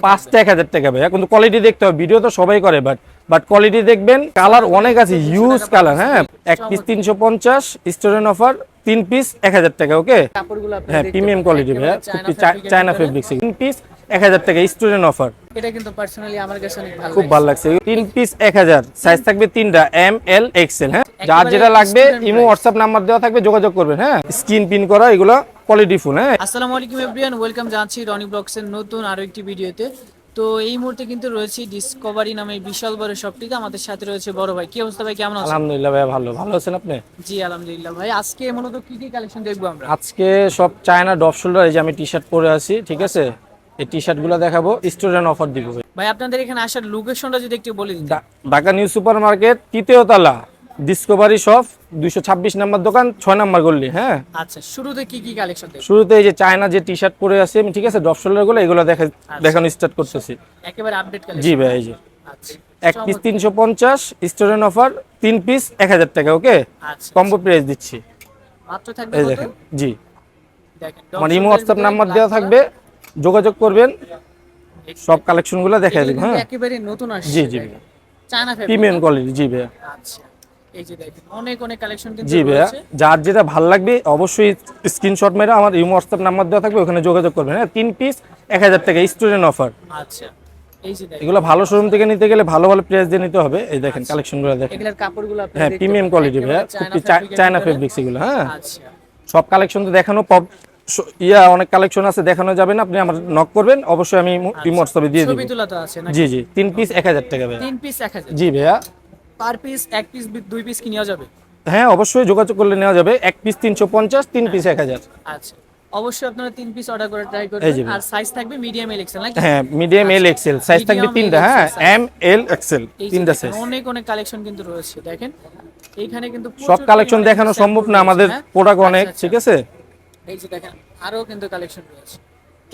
পাঁচটা এক হাজার টাকা ভাইয়া। কিন্তু কোয়ালিটি দেখতে হবে। ভিডিও তো সবাই করে বাট বাট কোয়ালিটি দেখবেন কালার অনেক আছে হিউজ কালার হ্যাঁ? এক পিস তিনশো পঞ্চাশ স্টুডেন্ট অফার তিন পিস এক হাজার টাকা ওকে হ্যাঁ প্রিমিয়াম কোয়ালিটি ভাইয়া চায়না চায়না তিন পিস এক হাজার টাকা স্টুডেন্ট অফার এটা কিন্তু পার্সোনালি আমার কাছে অনেক ভালো খুব ভালো লাগছে। তিন পিস এক হাজার সাইজ থাকবে তিনটা এম এল এক্সেল হ্যাঁ? যার যেটা লাগবে ইমো হোয়াটসঅ্যাপ নাম্বার দেওয়া থাকবে যোগাযোগ করবেন হ্যাঁ? স্ক্রিন পিন করা এগুলো কোয়ালিটি ফুল হ্যাঁ। আসসালামু আলাইকুম এভরিওয়ান ওয়েলকাম জানাচ্ছি রনি ব্লগসের নতুন আরও একটি ভিডিওতে। তো এই মুহূর্তে কিন্তু রয়েছে ডিসকভারি নামে বিশাল বড় শপটিতে আমাদের সাথে রয়েছে বড় ভাই। কি অবস্থা ভাই কেমন আছেন? আলহামদুলিল্লাহ ভাইয়া ভালো। ভালো আছেন আপনি? জি আলহামদুলিল্লাহ ভাই। আজকে মূলত কি কি কালেকশন দেখব আমরা? আজকে সব চায়না ডপ শোল্ডার এই যে আমি টি শার্ট পরে আছি ঠিক আছে? এই টি শার্টগুলো দেখাবো স্টুডেন্ট অফার দিব। ভাই আপনাদের এখানে আসার লোকেশনটা যদি একটু বলে দিন ঢাকা নিউ সুপার মার্কেট তৃতীয় তলা। ডিসকভারি শপ দুইশো ছাব্বিশ নাম্বার দোকান ছয় নাম্বার গল্লি হ্যাঁ? আচ্ছা শুরুতে কি কি কালেকশন শুরুতে এই যে চায়না যে টি শার্ট পরে আছি আমি ঠিক আছে? ডপ শোল্ডারগুলো এগুলো দেখা দেখানো স্টার্ট করতেছি। একেবারে আপডেট জি ভাই এই যে। আচ্ছা। এক পিস তিনশো পঞ্চাশ স্টুডেন্ট অফার তিন পিস এক হাজার টাকা ওকে আচ্ছা। কম্বো প্রাইস দিচ্ছি। এই দেখেন জি। আমার ইমো হোয়াটসঅ্যাপ নাম্বার দেওয়া থাকবে যোগাযোগ করবেন সব কালেকশনগুলো দেখা দিব হ্যাঁ? একেবারে নতুন আসছে জি, জি। চায়না প্রিমিয়াম কোয়ালিটি জি ভাইয়া। আচ্ছা। এই যে দেখেন অনেক অনেক কালেকশন কিন্তু জি ভাইয়া যার যেটা ভালো লাগবে অবশ্যই স্ক্রিনশট মেরে আমার ইমো হোয়াটসঅ্যাপ নাম্বার দেওয়া থাকবে ওখানে যোগাযোগ করবেন। হ্যাঁ তিন পিস এক হাজার টাকা স্টুডেন্ট অফার আচ্ছা দেখেন। এগুলো ভালো শোরুম থেকে নিতে গেলে ভালো ভালো প্রাইস দিয়ে নিতে হবে। এই দেখেন কালেকশনগুলো দেখেন। এগুলার কাপড়গুলো হ্যাঁ প্রিমিয়াম কোয়ালিটি ভাইয়া চায়না। ফেব্রিক্স এগুলো হ্যাঁ। আচ্ছা। সব কালেকশন তো দেখানো পপ- ইয়া অনেক কালেকশন আছে দেখানো যাবে না আপনি আমার নক করবেন অবশ্যই আমি হোয়াটসঅ্যাপে দিয়ে দিব। ছবি তোলা তো আছে জি জি তিন পিস এক হাজার টাকা ভাইয়া। তিন পিস এক হাজার জি ভাইয়া। পার পিস এক পিস দুই পিস কি নেওয়া যাবে? হ্যাঁ অবশ্যই যোগাযোগ করলে নেওয়া যাবে। এক পিস তিনশো পঞ্চাশ তিন পিস এক হাজার। আচ্ছা। অবশ্যই আপনারা তিন পিস অর্ডার করে ট্রাই করবেন। আর সাইজ থাকবে মিডিয়াম এল এক্সেল নাকি? হ্যাঁ মিডিয়াম এল এক্সেল সাইজ থাকবে তিনটা হ্যাঁ এম এল এক্সেল তিনটা সাইজ অনেক অনেক কালেকশন কিন্তু রয়েছে দেখেন। এইখানে কিন্তু সব কালেকশন দেখানো সম্ভব না আমাদের হ্যাঁ? প্রোডাক্ট অনেক আচ্ছা, ঠিক আছে? এই যে দেখেন আরও কিন্তু কালেকশন রয়েছে।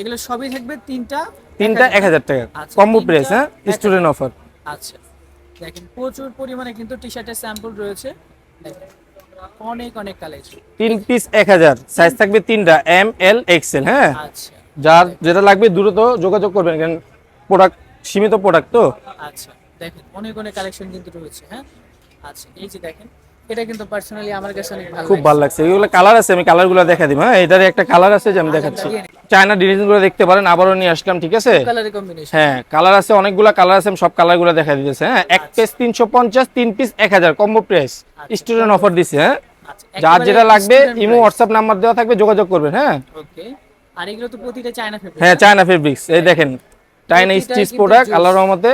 এগুলো সবই থাকবে তিনটা তিনটা এক হাজার টাকা। আচ্ছা, কম্বো প্রাইস হ্যাঁ? স্টুডেন্ট অফার আচ্ছা। দেখেন প্রচুর পরিমাণে কিন্তু টি শার্টের স্যাম্পল রয়েছে। দেখেন অনেক অনেক কালেকশন তিন পিস এক হাজার। সাইজ থাকবে তিনটা এম এল এক্সেল হ্যাঁ? আচ্ছা। যার যেটা লাগবে দ্রুত যোগাযোগ করবেন কারণ প্রোডাক্ট সীমিত প্রোডাক্ট তো। আচ্ছা দেখেন অনেক অনেক কালেকশন কিন্তু রয়েছে হ্যাঁ? আচ্ছা এই যে দেখেন এটা কিন্তু পার্সোনালি আমার কাছে অনেক ভালো খুব ভালো লাগছে। এগুলো কালার আছে আমি কালারগুলো দেখা দিব হ্যাঁ? এটার একটা কালার আছে যে আমি দেখাচ্ছি। চায়না ডিজাইনগুলো দেখতে পারেন আবারও নিয়ে আসলাম ঠিক আছে? হ্যাঁ কালার আছে অনেকগুলা কালার আছে আমি সব কালারগুলো দেখা দিতেছে হ্যাঁ? এক পিস তিনশো পঞ্চাশ তিন পিস এক হাজার কম্বো প্রাইস স্টুডেন্ট অফার দিছে হ্যাঁ? আচ্ছা যার যেটা লাগবে ইমো হোয়াটসঅ্যাপ নাম্বার দেওয়া থাকবে যোগাযোগ করবেন হ্যাঁ? ওকে আর এগুলো তো প্রতিটা চায়না ফেব্রিক হ্যাঁ চায়না ফেব্রিক্স এই দেখেন। চায়না স্টিচ প্রোডাক্ট আল্লাহর রহমতে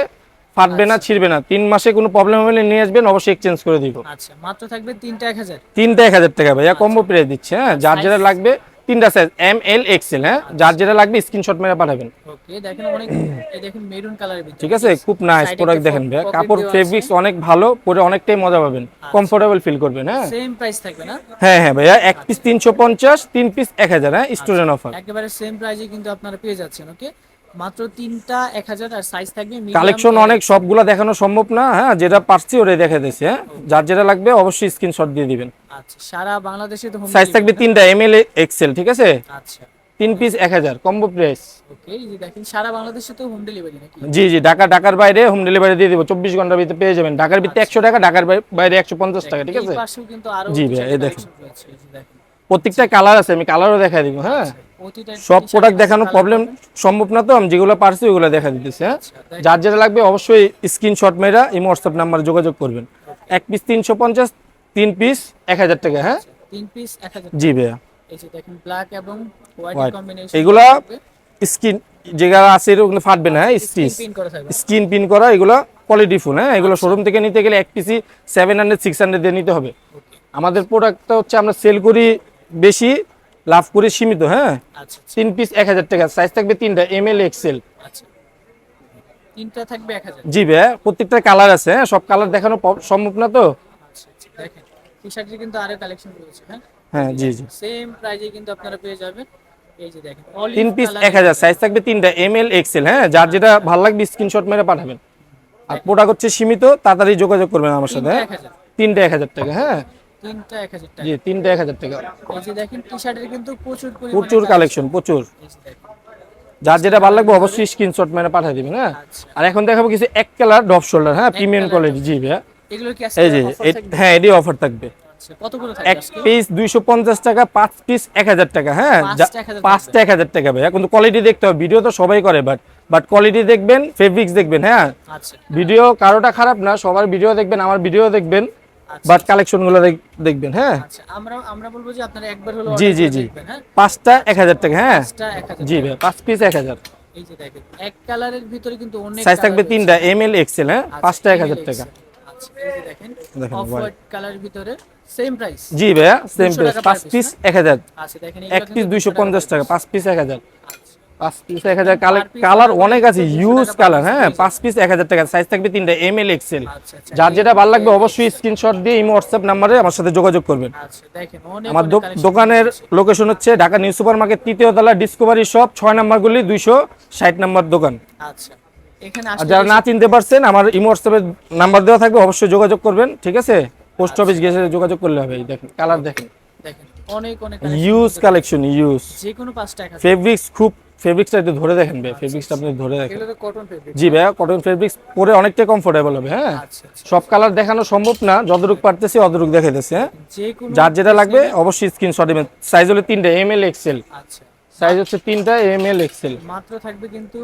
ফাটবে না ছিড়বে না। তিন মাসে কোনো প্রবলেম হলে নিয়ে আসবেন অবশ্যই এক্সচেঞ্জ করে দিব। আচ্ছা মাত্র থাকবে তিনটা এক হাজার। তিনটা এক হাজার টাকা ভাইয়া কম্বো প্রাইস দিচ্ছে হ্যাঁ? যার যেটা লাগবে তিনটা সাইজ এম এল এক্সেল হ্যাঁ? যার যেটা লাগবে স্ক্রিনশট মেরে পাঠাবেন। ওকে দেখেন অনেক এই দেখেন মেরুন কালারের ভিতরে। ঠিক আছে? খুব নাইস প্রোডাক্ট দেখেন ভাইয়া। কাপড় ফেব্রিক্স অনেক ভালো পরে অনেকটাই মজা পাবেন। কমফোর্টেবল ফিল করবেন হ্যাঁ? সেম প্রাইস থাকবে না? হ্যাঁ হ্যাঁ ভাইয়া এক পিস তিনশো পঞ্চাশ তিন পিস এক হাজার হ্যাঁ? স্টুডেন্ট অফার একেবারে সেম প্রাইসে কিন্তু আপনারা পেয়ে যাচ্ছেন ওকে মাত্র তিনটা এক হাজার আর সাইজ থাকবে কালেকশন অনেক সবগুলা দেখানো সম্ভব না হ্যাঁ যেটা পারছি ওটাই দেখা দিয়েছে হ্যাঁ। যার যেটা লাগবে অবশ্যই স্ক্রিনশট দিয়ে দিবেন। আচ্ছা সারা বাংলাদেশে তো সাইজ থাকবে তিনটা এম এল এক্সেল ঠিক আছে? আচ্ছা। তিন পিস এক হাজার কম্বো প্রাইস ওকে এই যে দেখেন সারা বাংলাদেশে তো হোম ডেলিভারি নাকি? জি জি ঢাকা ঢাকার বাইরে হোম ডেলিভারি দিয়ে দিব চব্বিশ ঘণ্টার ভিতরে পেয়ে যাবেন। ঢাকার ভিতরে একশো টাকা ঢাকার বাইরে একশো পঞ্চাশ টাকা ঠিক আছে? কিন্তু আরও জি ভাইয়া, এই দেখেন। প্রত্যেকটা কালার আছে আমি কালারও দেখা দিব হ্যাঁ। প্রতিটা সব প্রোডাক্ট দেখানো প্রবলেম সম্ভব না তো? আমি যেগুলো পারছি ওগুলো দেখা দিতেছি হ্যাঁ? আচ্ছা, যার যেটা লাগবে অবশ্যই স্ক্রিনশট মেরা এই হোয়াটসঅ্যাপ নাম্বারে যোগাযোগ করবেন। এক পিস তিনশো পঞ্চাশ তিন পিস এক হাজার টাকা হ্যাঁ? তিন পিস এক হাজার জি ভাইয়া। এই যে দেখেন ব্ল্যাক এবং হোয়াইট কম্বিনেশন এগুলা স্কিন যেগুলো আছে ওগুলো ফাটবে না হ্যাঁ স্টিচ পিন স্কিন পিন করা এগুলো কোয়ালিটি ফুল হ্যাঁ? এগুলো শোরুম থেকে নিতে গেলে এক PC seven hundred six hundred দিয়ে নিতে হবে। আমাদের প্রোডাক্টটা হচ্ছে আমরা সেল করি বেশি লাভ করি সীমিত হ্যাঁ? আচ্ছা তিন পিস এক হাজার টাকা সাইজ থাকবে তিনটা এম এল এক্সেল আচ্ছা। থাকবে জি ভাইয়া প্রত্যেকটা কালার আছে হ্যাঁ? সব কালার দেখানো সম্ভব না তো? আচ্ছা আচ্ছা দেখেন। টি শার্টের কিন্তু আরও কালেকশন রয়েছে হ্যাঁ? হ্যাঁ জি জি। সেম প্রাইজে কিন্তু আপনারা পেয়ে যাবেন। এই যে দেখেন তিন পিস এক হাজার সাইজ থাকবে তিনটা এম এল এক্সেল হ্যাঁ? যার যেটা ভালো লাগবে স্ক্রিনশট মেরে পাঠাবেন। আর প্রোডাক্ট হচ্ছে সীমিত তাড়াতাড়ি যোগাযোগ করবেন আমার সাথে হ্যাঁ? তিনটা এক হাজার টাকা হ্যাঁ? তিনটা এক হাজার টাকা। জি তিনটা এক হাজার টাকা। এই যে দেখেন টি শার্টের কিন্তু প্রচুর প্রচুর কালেকশন। প্রচুর। যার যেটা ভালো লাগবে অবশ্যই স্ক্রিনশট মেরে পাঠিয়ে দিবেন হ্যাঁ? আচ্ছা। আর এখন দেখাবো কিছু এক কালার ডপ শোল্ডার হ্যাঁ? প্রিমিয়াম কোয়ালিটি জি ভাইয়া এগুলো কি এই যে হ্যাঁ এটি অফার থাকবে। আচ্ছা করে এক পিস দুইশো পঞ্চাশ টাকা পাঁচ পিস এক হাজার টাকা হ্যাঁ? পাঁচটা যা- 1000 পাঁচটা এক হাজার টাকা ভাইয়া। কিন্তু কোয়ালিটি দেখতে হবে। ভিডিও তো সবাই করে বাট বাট কোয়ালিটি দেখবেন ফেব্রিক্স দেখবেন হ্যাঁ? আচ্ছা। ভিডিও কারোটা খারাপ না সবার ভিডিও দেখবেন আমার ভিডিও দেখবেন। আচ্ছা। বাট কালেকশনগুলো দেখবেন হ্যাঁ। আচ্ছা আমরা আমরা বলব যে আপনারা একবার হলো জি, জি, জি। হ্যাঁ? পাঁচটা এক হাজার টাকা হ্যাঁ। জি ভাই পাঁচ পিস এক হাজার। এই যে দেখেন এক কালারের ভিতরে কিন্তু অনেক সাইজ থাকবে তিনটা এম এল এক্সেল হ্যাঁ? আচ্ছা, পাঁচটা এক হাজার টাকা। XL আচ্ছা এই যে দেখেন দেখেন, অফ হোয়াইট কালারের ভিতরে সেম প্রাইস জি ভাইয়া সেম 200 প্রাইস পাঁচ পিস এক হাজার। আচ্ছা এক পিস দুইশো পঞ্চাশ টাকা পাঁচ পিস এক হাজার। আচ্ছা। পাঁচ পিস এক হাজার কালার কালার অনেক আছে 200 হিউজ টাকা per কালার হ্যাঁ পাঁচ পিস এক হাজার টাকা সাইজ থাকবে তিনটা এম এল এক্সেল যার যেটা ভালো লাগবে অবশ্যই স্ক্রিনশট দিয়ে ইমো হোয়াটসঅ্যাপ নাম্বারে আমার সাথে যোগাযোগ করবেন। আচ্ছা আমার দোকানের লোকেশন হচ্ছে ঢাকা নিউ সুপার মার্কেট তৃতীয় তলা ডিসকভারি শপ ছয় নাম্বার গুলি দুইশো ষাট নাম্বার দোকান। আচ্ছা আর যারা না চিনতে পারছেন আমার ইমো হোয়াটসঅ্যাপের নাম্বার দেওয়া থাকবে অবশ্যই যোগাযোগ করবেন ঠিক আছে? পোস্ট অফিস গিয়ে যোগাযোগ করলে হবে দেখেন কালার দেখেন। দেখেন অনেক অনেক ইউজ কালেকশন ইউজ যে কোনো পাঁচটা ফেব্রিক্স খুব ফেব্রিক্সটা একটু ধরে দেখেন ভাই ফেব্রিক্সটা আপনি ধরে দেখেন। জি ভাইয়া কটন ফেব্রিক্স পরে অনেকটা কমফোর্টেবল হবে হ্যাঁ? আচ্ছা আচ্ছা। সব কালার দেখানো সম্ভব না যতটুক পারতেছি অতটুক দেখাইতেছে হ্যাঁ? যার যেটা লাগবে অবশ্যই স্ক্রিনশট দিবেন। সাইজ হলো তিনটা এম এল এক্সেল আচ্ছা। সাইজ হচ্ছে তিনটা এম এল এক্সেল মাত্র থাকবে কিন্তু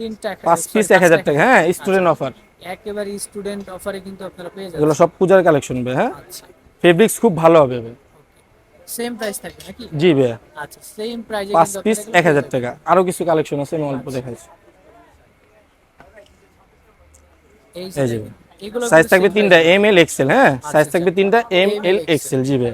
তিনটা পাঁচ পিস এক হাজার টাকা হ্যাঁ স্টুডেন্ট অফার একেবারে স্টুডেন্ট অফারে কিন্তু আপনারা পেয়ে যাবেন। এগুলো সব পূজার কালেকশন ভাই হ্যাঁ? আচ্ছা। ফেব্রিক্স খুব ভালো হবে ভাই। সেম প্রাইস থাকবে নাকি? জি ভাইয়া। আচ্ছা সেম প্রাইসে পাঁচ পিস এক হাজার টাকা। আরও কিছু কালেকশন আছে আমি অল্প দেখাইছি। এই যে সাইজ থাকবে তিনটা এম এল এক্সেল হ্যাঁ? সাইজ থাকবে তিনটা এম এল এক্সেল জি ভাই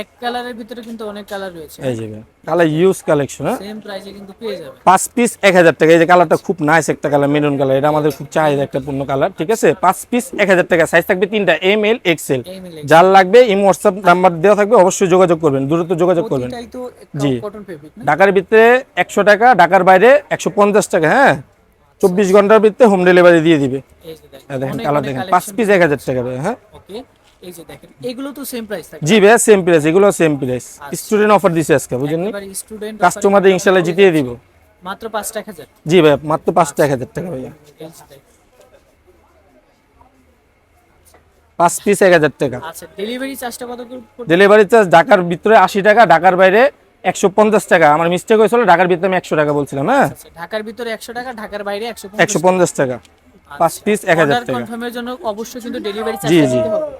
এক কালারের ভিতরে কিন্তু অনেক কালার রয়েছে। এই যে কালার ইউজ কালেকশন হ্যাঁ? সেম প্রাইজে কিন্তু পেয়ে যাবে পাঁচ পিস এক হাজার টাকা এই যে কালারটা খুব নাইস একটা কালার মেরুন কালার এটা আমাদের খুব চাহিদা একটা পূর্ণ কালার ঠিক আছে? পাঁচ পিস এক হাজার টাকা সাইজ থাকবে তিনটা এম এল এক্সেল যার লাগবে এই হোয়াটসঅ্যাপ নাম্বার দেওয়া থাকবে অবশ্যই যোগাযোগ করবেন দ্রুত যোগাযোগ করবেন। জি। কটন ফেব্রিক ঢাকার ভিতরে একশো টাকা ঢাকার বাইরে একশো পঞ্চাশ টাকা হ্যাঁ? চব্বিশ ঘণ্টার ভিতরে হোম ডেলিভারি দিয়ে দিবে। দেখেন কালার দেখেন পাঁচ পিস এক হাজার টাকা হ্যাঁ? এই যে দেখেন এগুলো তো সেম প্রাইস থাকবে। জি ভাই সেম প্রাইস এগুলো সেম প্রাইস স্টুডেন্ট অফার দিছে আজকে বুঝেননি স্টুডেন্ট কাস্টমারদের জিতিয়ে দিব। মাত্র জি ভাই মাত্র টাকা ভাইয়া। পাঁচ পিস এক হাজার টাকা। আচ্ছা ডেলিভারি চার্জটা কত ডেলিভারি চার্জ ঢাকার ভিতরে আশি টাকা ঢাকার বাইরে একশো পঞ্চাশ টাকা। আমার মিস্টেক হয়েছিল ঢাকার ভিতরে আমি একশো টাকা বলছিলাম হ্যাঁ? আচ্ছা, ঢাকার ভিতরে একশো টাকা ঢাকার বাইরে একশো পঞ্চাশ টাকা। পাঁচ পিস এক হাজার টাকা। কনফার্মের জন্য অবশ্যই কিন্তু ডেলিভারি চার্জ জি। দিতে হবে।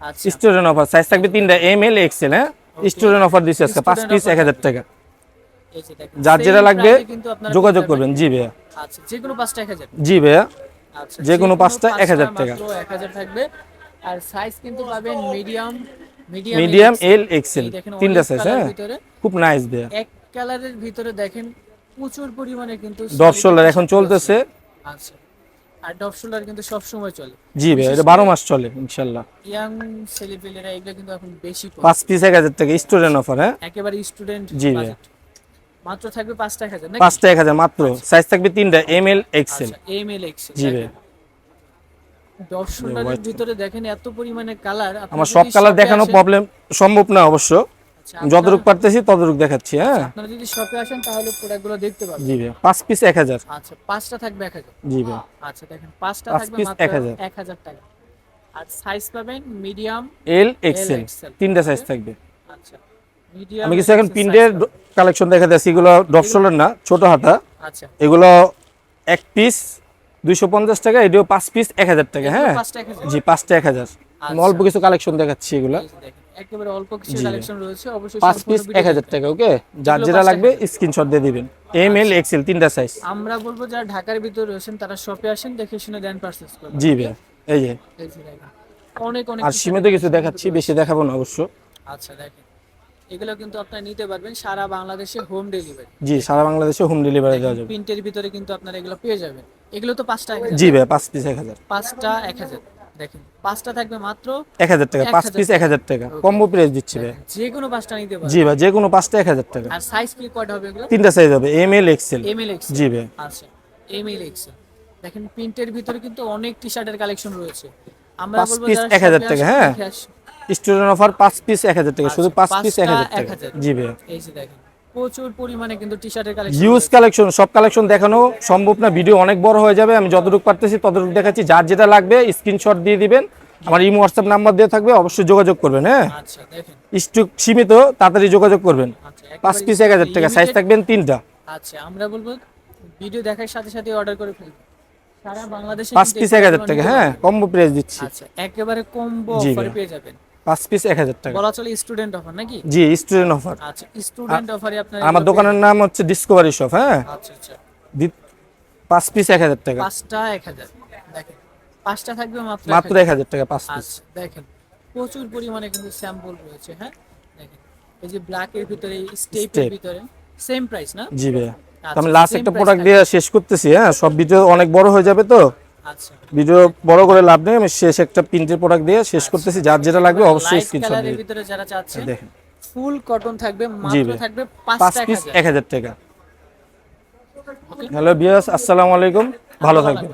আচ্ছা। স্টুডেন্ট অফার সাইজ থাকবে তিনটা এম এল এক্সেল হ্যাঁ? স্টুডেন্ট অফার দিচ্ছে আজকে পাঁচ পিস এক হাজার টাকা। যার যেটা লাগবে যোগাযোগ করবেন। জি ভাইয়া। আচ্ছা যে কোনো পাঁচটা এক হাজার জি ভাইয়া। আচ্ছা যে কোনো পাঁচটা 1000 টাকা। মাত্র এক হাজার থাকবে। আর সাইজ কিন্তু পাবেন মিডিয়াম মিডিয়াম এল এক্সেল তিনটা সাইজ হ্যাঁ? খুব নাইস ভাইয়া এক কালারের ভিতরে দেখেন প্রচুর পরিমাণে কিন্তু ডপ শোল্ডার এখন চলতেছে। আচ্ছা। আর ডপ শোল্ডার কিন্তু সব সময় চলে। জি ভাইয়া এটা বারো মাস চলে ইনশাআল্লাহ ইয়াং ছেলেপেলেরা এগুলো কিন্তু এখন বেশি পরে। পাঁচ পিস এক হাজার টাকা স্টুডেন্ট অফার হ্যাঁ? একেবারে স্টুডেন্ট জি ভাইয়া। মাত্র থাকবে পাঁচটা এক হাজার নাকি? পাঁচটা এক হাজার মাত্র। সাইজ থাকবে তিনটা এম এল এক্সেল আচ্ছা এম এল এক্স জি ভাইয়া ডপ ভিতরে দেখেন এত পরিমাণে কালার আমার সব কালার দেখানো প্রবলেম সম্ভব না অবশ্য। আচ্ছা, যতটুক পারতেছি ততটুক দেখাচ্ছি হ্যাঁ? আপনারা যদি শপে আসেন তাহলে প্রোডাক্টগুলো দেখতে পাবেন জি ভাইয়া পাঁচ পিস এক হাজার। আচ্ছা পাঁচটা থাকবে এক হাজার। জি ভাইয়া। আচ্ছা দেখেন পাঁচটা পাঁচ থাকবে মাত্র 1000 এক হাজার টাকা। আর সাইজ পাবেন মিডিয়াম এল এক্সেল তিনটা সাইজ থাকবে। আচ্ছা মিডিয়াম আমি কিছু এখন প্রিন্টের কালেকশন দেখা যাচ্ছে এগুলো ডপ শোল্ডার না ছোট হাতা। আচ্ছা। এগুলো এক পিস দুইশো পঞ্চাশ টাকা এটিও পাঁচ পিস এক হাজার টাকা হ্যাঁ? জি পাঁচটা এক হাজার। আমি অল্প কিছু কালেকশন দেখাচ্ছি এগুলো। একেবারে অল্প কিছু কালেকশন রয়েছে অবশ্যই পাঁচ পিস video এক হাজার দেখবেন। টাকা ওকে যার যেটা লাগবে স্ক্রিনশট দিয়ে দিবেন। এম এল এক্সেল তিনটা সাইজ আমরা বলব যারা ঢাকার ভিতরে রয়েছেন তারা শপে আসেন দেখে শুনে দেন পারচেজ করবেন। জি ভাইয়া এই যে। অনেক অনেক আর সীমিত কিছু দেখাচ্ছি বেশি দেখাবো না অবশ্য। আচ্ছা দেখেন। এগুলো কিন্তু আপনারা নিতে পারবেন। সারা বাংলাদেশে হোম ডেলিভারি জি সারা বাংলাদেশে হোম ডেলিভারি দেওয়া যাবে। প্রিন্টের ভিতরে কিন্তু আপনারা এগুলো পেয়ে যাবেন। এগুলো তো পাঁচটা জি ভাইয়া পাঁচ পিস এক হাজার। পাঁচটা এক হাজার। দেখেন পাঁচটা থাকবে মাত্র এক হাজার টাকা পাঁচ পিস এক হাজার টাকা। কম্বো প্রাইস দিচ্ছি ভাই যে কোনো পাঁচটা নিতে পারবেন। জি ভাই যে কোনো পাঁচটা এক হাজার টাকা। আর সাইজ কি কয়টা হবে এগুলো? তিনটা সাইজ হবে M L XL M L X জি ভাই আচ্ছা এম এল এক্স দেখেন প্রিন্টের ভিতরে কিন্তু অনেক টি শার্টের কালেকশন রয়েছে। আমরা বলব piece যারা 1000 টাকা, হ্যাঁ? স্টুডেন্ট অফার পাঁচ পিস এক হাজার টাকা শুধু আচ্ছা, পাঁচ পিস এক পাঁচটা হাজার টাকা। জি ভাই এই যে দেখেন প্রচুর পরিমাণে কিন্তু টি শার্টের কালেকশন হিউজ কালেকশন সব কালেকশন দেখানো সম্ভব না ভিডিও অনেক বড় হয়ে যাবে আমি যতটুকু পারতেছি ততটুকু দেখাচ্ছি যার যেটা লাগবে স্ক্রিনশট দিয়ে দিবেন আমার ইমো হোয়াটসঅ্যাপ নাম্বার দিয়ে থাকবে অবশ্যই যোগাযোগ করবেন হ্যাঁ? আচ্ছা দেখেন। স্টক সীমিত তাড়াতাড়ি যোগাযোগ করবেন। আচ্ছা পাঁচ পিস এক হাজার টাকা সাইজ থাকবেন তিনটা। আচ্ছা আমরা বলব ভিডিও দেখার সাথে সাথে অর্ডার করে ফেলব। সারা বাংলাদেশে পাঁচ পিস এক হাজার টাকা হ্যাঁ কম্বো প্রাইস দিচ্ছি। আচ্ছা একেবারে কম্বো অফারে। পেয়ে যাবেন। পাঁচ পিস এক হাজার টাকা। বলা চলে স্টুডেন্ট অফার নাকি? জি স্টুডেন্ট অফার আচ্ছা স্টুডেন্ট অফারে আপনার আমার দোকানের নাম হচ্ছে ডিসকভারি শপ হ্যাঁ? আচ্ছা আচ্ছা। পাঁচ পিস এক হাজার টাকা। পাঁচটা এক হাজার দেখেন। পাঁচটা থাকবে মাত্র মাত্র এক হাজার টাকা পাঁচ পিস। আচ্ছা দেখেন। প্রচুর পরিমাণে কিন্তু স্যাম্পল রয়েছে হ্যাঁ? দেখেন এই যে ব্ল্যাক এর ভিতরে স্টেপের। ভিতরে সেম প্রাইস না? জি ভাইয়া। আচ্ছা, আমি লাস্ট একটা প্রোডাক্ট দিয়ে শেষ করতেছি হ্যাঁ? সব ভিডিও অনেক বড় হয়ে যাবে তো? ভিডিও বড় করে লাভ নেই আমি শেষ একটা প্রিন্টের প্রোডাক্ট দিয়ে শেষ করতেছি যার যেটা লাগবে অবশ্যই স্ক্রিনশট দিয়ে ভিতরে যারা চাচ্ছে দেখেন। ফুল কটন থাকবে মাত্র থাকবে পাঁচ পাঁচটা পিস এক এক হাজার টাকা। হ্যালো বিয়াস আসসালামু আলাইকুম ভালো থাকবেন।